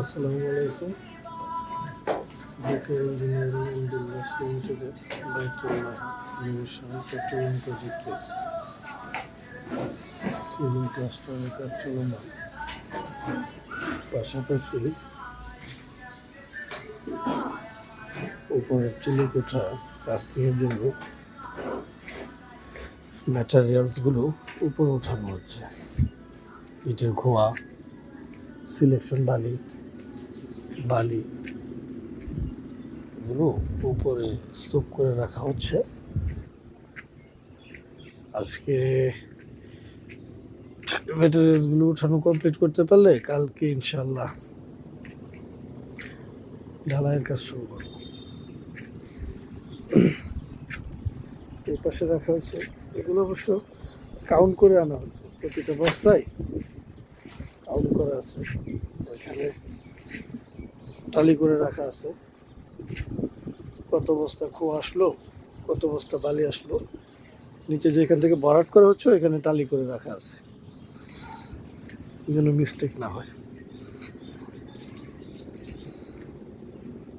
আসসালামু আলাইকুম। Dhaka engineering and পাশাপাশি উপরের চিলিকোঠা কাস্তিংয়ের জন্য ম্যাটেরিয়ালসগুলো উপরে ওঠানো হচ্ছে। ইটের খোয়া সিলেকশন বালি বালি এগুলো উপরে স্তূপ করে রাখা হচ্ছে। আজকে ম্যাটেরিয়ালসগুলো উঠানো কমপ্লিট করতে পারলে কালকে ইনশাল্লাহ ঢালাইয়ের কাজ শুরু করব। এই পাশে রাখা হয়েছে। এগুলো অবশ্য কাউন্ট করে আনা হয়েছে। প্রতিটা বস্তায় কাউন্ট করা আছে। ওইখানে টালি করে রাখা আছে। কত বস্তা খোয়া আসলো, কত বস্তা বালি আসলো। নিচে যেখান থেকে ভরাট করা হচ্ছে এখানে টালি করে রাখা আছে। যেন মিস্টেক না হয়।